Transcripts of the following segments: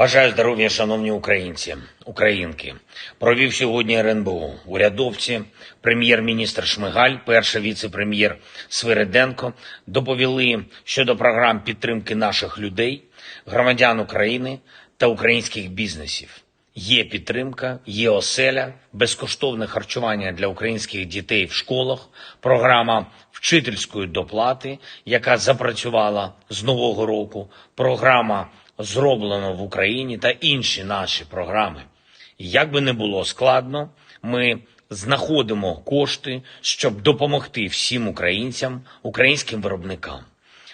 Бажаю здоров'я, шановні українці, українки. Провів сьогодні РНБО. Урядовці, прем'єр-міністр Шмигаль, перший віце-прем'єр Свириденко доповіли щодо програм підтримки наших людей, громадян України та українських бізнесів. Є підтримка, є оселя, безкоштовне харчування для українських дітей в школах, програма вчительської доплати, яка запрацювала з нового року, програма зроблено в Україні та інші наші програми. Як би не було складно, ми знаходимо кошти, щоб допомогти всім українцям, українським виробникам.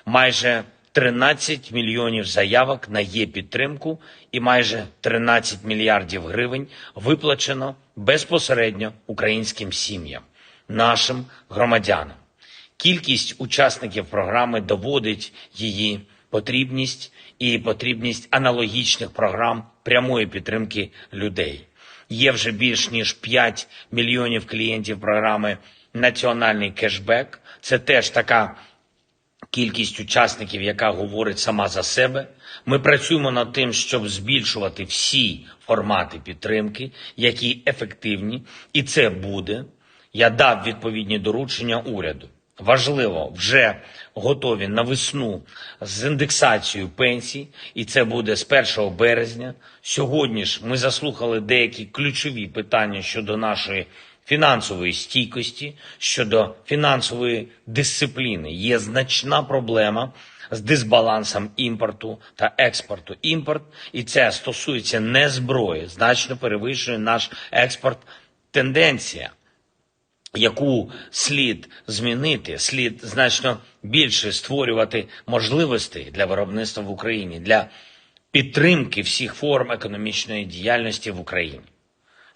Майже 13 мільйонів заявок на є підтримку і майже 13 мільярдів гривень виплачено безпосередньо українським сім'ям, нашим громадянам. Кількість учасників програми доводить її потрібність і потрібність аналогічних програм прямої підтримки людей. Є вже більш ніж 5 мільйонів клієнтів програми Національний кешбек. Це теж така кількість учасників, яка говорить сама за себе. Ми працюємо над тим, щоб збільшувати всі формати підтримки, які ефективні, і це буде. Я дав відповідні доручення уряду. Важливо, вже готові на весну з індексацією пенсій, і це буде з 1 березня. Сьогодні ж ми заслухали деякі ключові питання щодо нашої фінансової стійкості, щодо фінансової дисципліни. Є значна проблема з дисбалансом імпорту та експорту. Імпорт, і це стосується не зброї, значно перевищує наш експорт. Тенденція яку слід змінити, слід значно більше створювати можливостей для виробництва в Україні, для підтримки всіх форм економічної діяльності в Україні.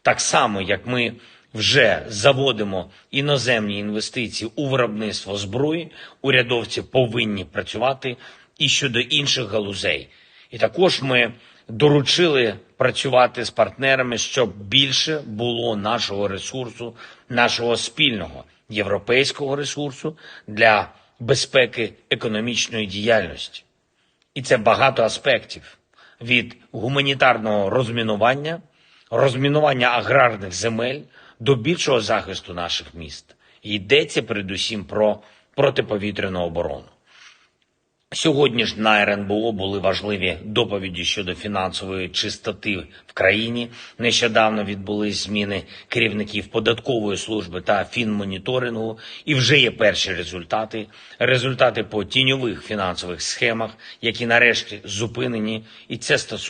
Так само, як ми вже заводимо іноземні інвестиції у виробництво зброї, урядовці повинні працювати і щодо інших галузей. І також ми доручили працювати з партнерами, щоб більше було нашого ресурсу, нашого спільного європейського ресурсу для безпеки економічної діяльності. І це багато аспектів від гуманітарного розмінування, розмінування аграрних земель до більшого захисту наших міст. Йдеться передусім про протиповітряну оборону. Сьогодні ж на РНБО були важливі доповіді щодо фінансової чистоти в країні. Нещодавно відбулись зміни керівників податкової служби та фінмоніторингу, і вже є перші результати. Результати по тіньових фінансових схемах, які нарешті зупинені, і це стосується.